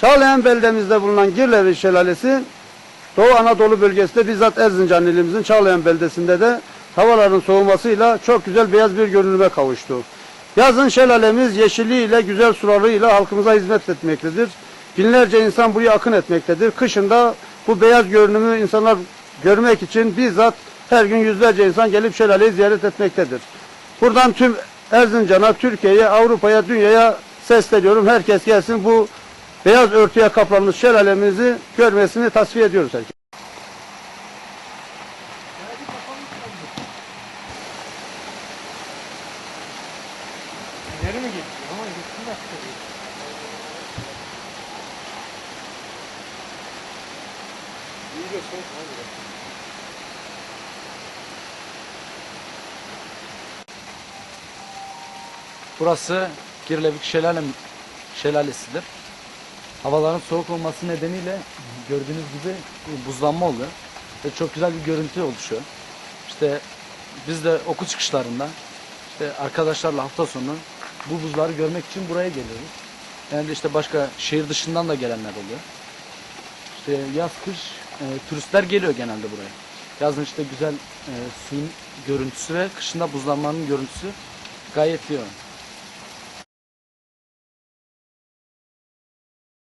Çağlayan beldemizde bulunan Girlevi Şelalesi Doğu Anadolu bölgesinde bizzat Erzincan ilimizin Çağlayan beldesinde de havaların soğumasıyla çok güzel beyaz bir görünüme kavuştu. Yazın şelalemiz yeşilliğiyle, güzel sularıyla halkımıza hizmet etmektedir. Binlerce insan buraya akın etmektedir. Kışında bu beyaz görünümü insanlar görmek için bizzat her gün yüzlerce insan gelip şelaleyi ziyaret etmektedir. Buradan tüm Erzincan'a, Türkiye'ye, Avrupa'ya, dünyaya sesleniyorum. Herkes gelsin bu beyaz örtüye kaplanmış şelalemizi görmesini tasfiye ediyoruz herkes. İleri mi gitti? Ama gitti de. İyice soğuk abi. Burası Girlevik Şelalem Şelalesidir. Havaların soğuk olması nedeniyle gördüğünüz gibi buzlanma oluyor. Ve çok güzel bir görüntü oluşuyor. İşte biz de okul çıkışlarında işte arkadaşlarla hafta sonu bu buzları görmek için buraya geliyoruz. Yani işte başka şehir dışından da gelenler oluyor. İşte yaz kış e, turistler geliyor genelde buraya. Yazın işte güzel e, suyun görüntüsü ve kışında buzlanmanın görüntüsü gayet iyi.